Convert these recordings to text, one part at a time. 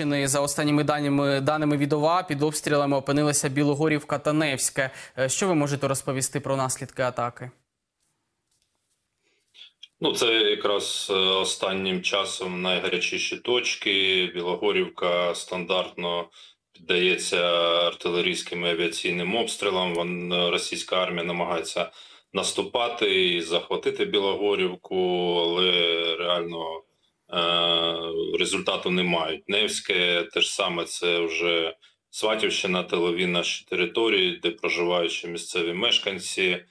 Луганщини за останніми даними даними від ОВА під обстрілами опинилися Білогорівка та Невське. Е, Що ви можете розповісти про наслідки атаки? Ну, це якраз е, останнім часом найгарячіші точки. Білогорівка стандартно піддається артилерійським і авіаційним обстрілам. Вон, е, російська армія намагається наступати і захватити Білогорівку, але реально результату не мають. Невське теж саме це вже Сватівщина, тилові наші території, де проживають місцеві мешканці.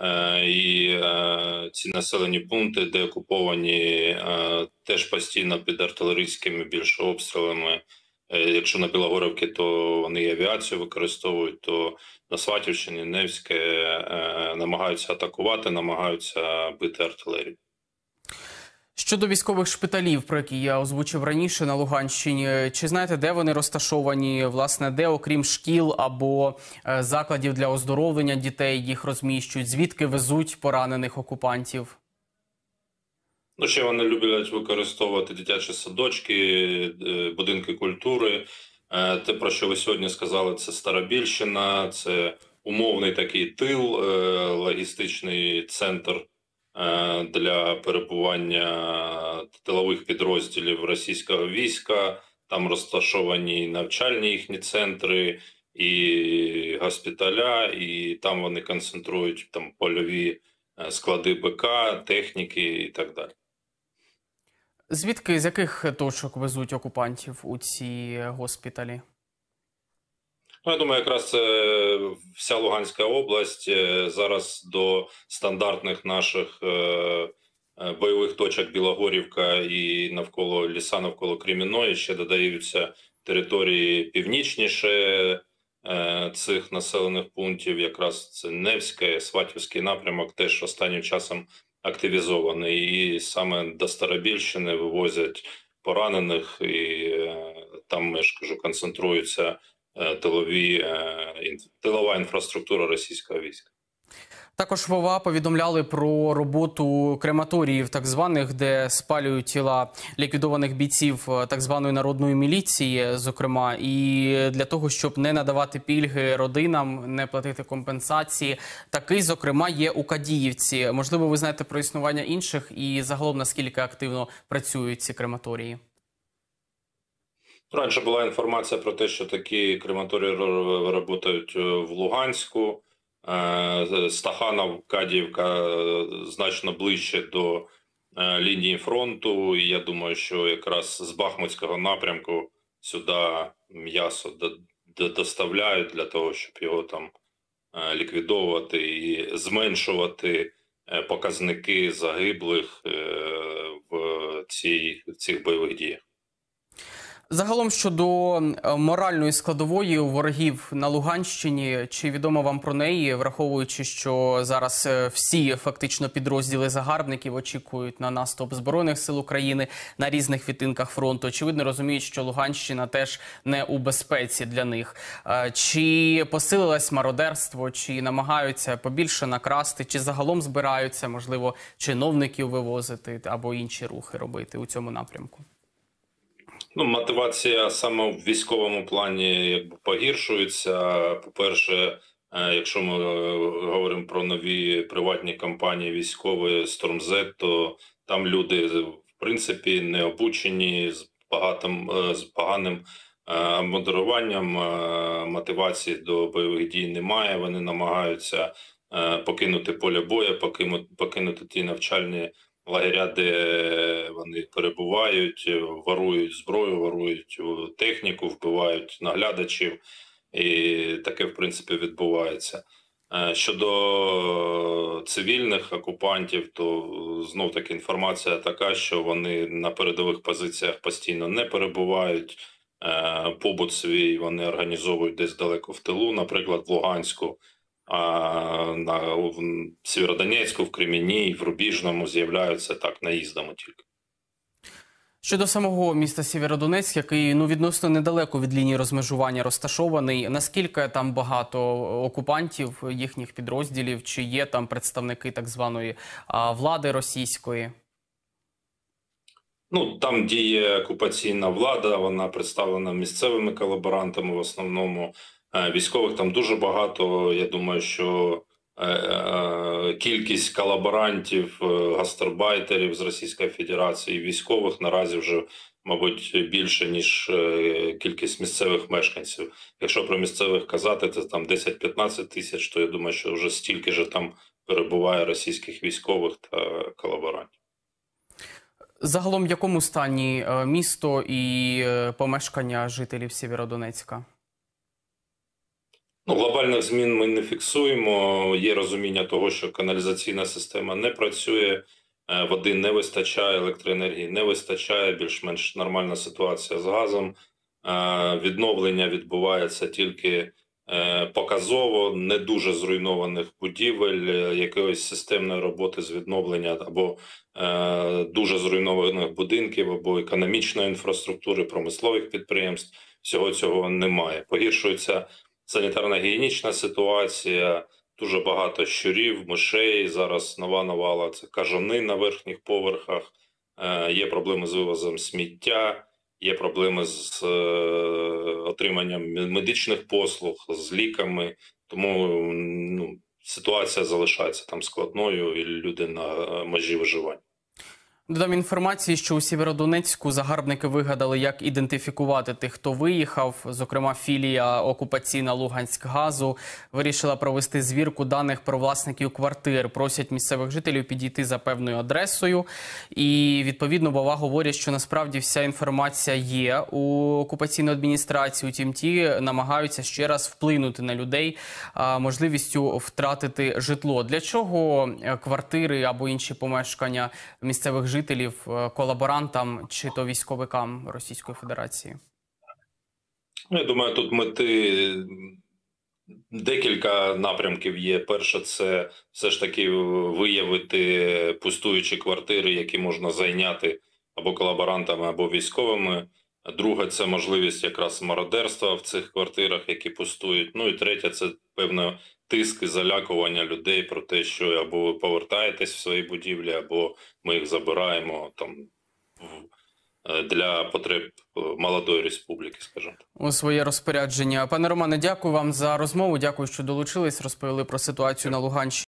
Е, І е, ці населені пункти, де окуповані, е, теж постійно під артилерійськими більше обстрілами. Якщо на Білогорівці, то вони і авіацію використовують, то на Сватівщині, Невське намагаються атакувати, намагаються бити артилерію. Щодо військових шпиталів, про які я озвучив раніше на Луганщині, чи знаєте, де вони розташовані? Власне, де, окрім шкіл або е, закладів для оздоровлення дітей, їх розміщують? Звідки везуть поранених окупантів? Ну, ще вони люблять використовувати дитячі садочки, е, будинки культури. Е, Те, про що ви сьогодні сказали, це Старобільщина, це умовний такий тил, логістичний центр для перебування тилових підрозділів російського війська. Там розташовані навчальні їхні центри і госпіталя, і там вони концентрують там польові е, склади БК, техніки і так далі. Звідки з яких точок везуть окупантів у ці госпіталі? Ну, я думаю, якраз це вся Луганська область е, зараз до стандартних наших е, е, бойових точок Білогорівка і навколо ліса, навколо Креміної ще додаються території північніше цих населених пунктів. Якраз це Невське, Сватівський напрямок теж останнім часом активізований. І саме до Старобільщини вивозять поранених, і там я ж кажу, концентруються тилові е, тилова інфраструктура російського війська. Також ВОВА повідомляли про роботу крематоріїв, так званих, де спалюють тіла ліквідованих бійців е, так званої народної міліції, зокрема, і для того, щоб не надавати пільги родинам, не платити компенсації. Такий, зокрема, є у Кадіївці. Можливо, ви знаєте про існування інших і загалом наскільки активно працюють ці крематорії. Раніше була інформація про те, що такі крематорії працюють в Луганську. Е, Стаханов, Кадіївка е, значно ближче до е, лінії фронту. І я думаю, що якраз з Бахмутського напрямку сюди м'ясо до- до- доставляють для того, щоб його там е, ліквідовувати і зменшувати е, показники загиблих е, в цих бойових діях. Загалом щодо е, моральної складової ворогів на Луганщині, чи відомо вам про неї, враховуючи, що зараз е, всі фактично підрозділи загарбників очікують на наступ збройних сил України на різних відтинках фронту. Очевидно, розуміють, що Луганщина теж не у безпеці для них. Е, Чи посилилось мародерство, чи намагаються побільше накрасти, чи загалом збираються, можливо, чиновників вивозити або інші рухи робити у цьому напрямку? Ну, мотивація саме в військовому плані якби погіршується. По-перше, е, якщо ми е, говоримо про нові приватні компанії військові Storm то там люди в принципі не обучені з багатим е, з поганим е, модеруванням. е, Мотивації до бойових дій немає. Вони намагаються е, покинути поле бою, покинути ті навчальні лагеря, де вони перебувають, ворують зброю, ворують е, техніку, вбивають наглядачів, і таке в принципі відбувається. Е, Щодо цивільних окупантів, то знов таки інформація така, що вони на передових позиціях постійно не перебувають. Е, Побут свій вони організовують десь далеко в тилу, наприклад, в Луганську. А на в Сєвєродонецьку, в Креміні, в Рубіжному з'являються так наїздами тільки. Щодо самого міста Сєвєродонецьк, який ну відносно недалеко від лінії розмежування розташований, наскільки там багато окупантів їхніх підрозділів, чи є там представники так званої а, влади російської? Ну, там діє окупаційна влада, вона представлена місцевими колаборантами в основному. Е, Військових там дуже багато. Я думаю, що е, е, кількість колаборантів, гастарбайтерів з Російської Федерації, військових наразі вже, мабуть, більше, ніж кількість місцевих мешканців. Якщо про місцевих казати, то там 10-15 тисяч, то я думаю, що вже стільки ж там перебуває російських військових та колаборантів. Загалом, в якому стані місто і помешкання жителів Сєвєродонецька? Ну, глобальних змін ми не фіксуємо. Є розуміння того, що каналізаційна система не працює, е, води не вистачає, електроенергії не вистачає. Більш-менш нормальна ситуація з газом. Е, Відновлення відбувається тільки е, показово, не дуже зруйнованих будівель, якоїсь системної роботи з відновлення або дуже зруйнованих будинків, або економічної інфраструктури, промислових підприємств. Всього цього немає. Погіршується санітарно-гігієнічна ситуація, дуже багато щурів, мишей. Зараз нова навала це кажани на верхніх поверхах. Е, є проблеми з вивозом сміття, є проблеми з е, отриманням медичних послуг, з ліками. Тому ну, ситуація залишається там складною, і люди на е, межі виживання. Додам інформації, що у Сєвєродонецьку загарбники вигадали, як ідентифікувати тих, хто виїхав. Зокрема, філія окупаційна Луганськгазу вирішила провести звірку даних про власників квартир. Просять місцевих жителів підійти за певною адресою. І відповідно бава говорять, що насправді вся інформація є у окупаційної адміністрації. Утім, ті намагаються ще раз вплинути на людей можливістю втратити житло. Для чого е, квартири або інші помешкання місцевих жителів е, колаборантам чи то військовикам Російської Федерації? Ну, я думаю, тут мети декілька напрямків є. Перше, це все ж таки виявити пустуючі квартири, які можна зайняти або колаборантами, або військовими. Друге, це можливість якраз мародерства в цих квартирах, які пустують. Ну і третє, це певно тиск і залякування людей про те, що або ви повертаєтесь в свої будівлі, або ми їх забираємо там е, для потреб е, молодої республіки, скажімо так. у своє розпорядження. Пане Романе, дякую вам за розмову. Дякую, що долучились. Розповіли про ситуацію на Луганщині.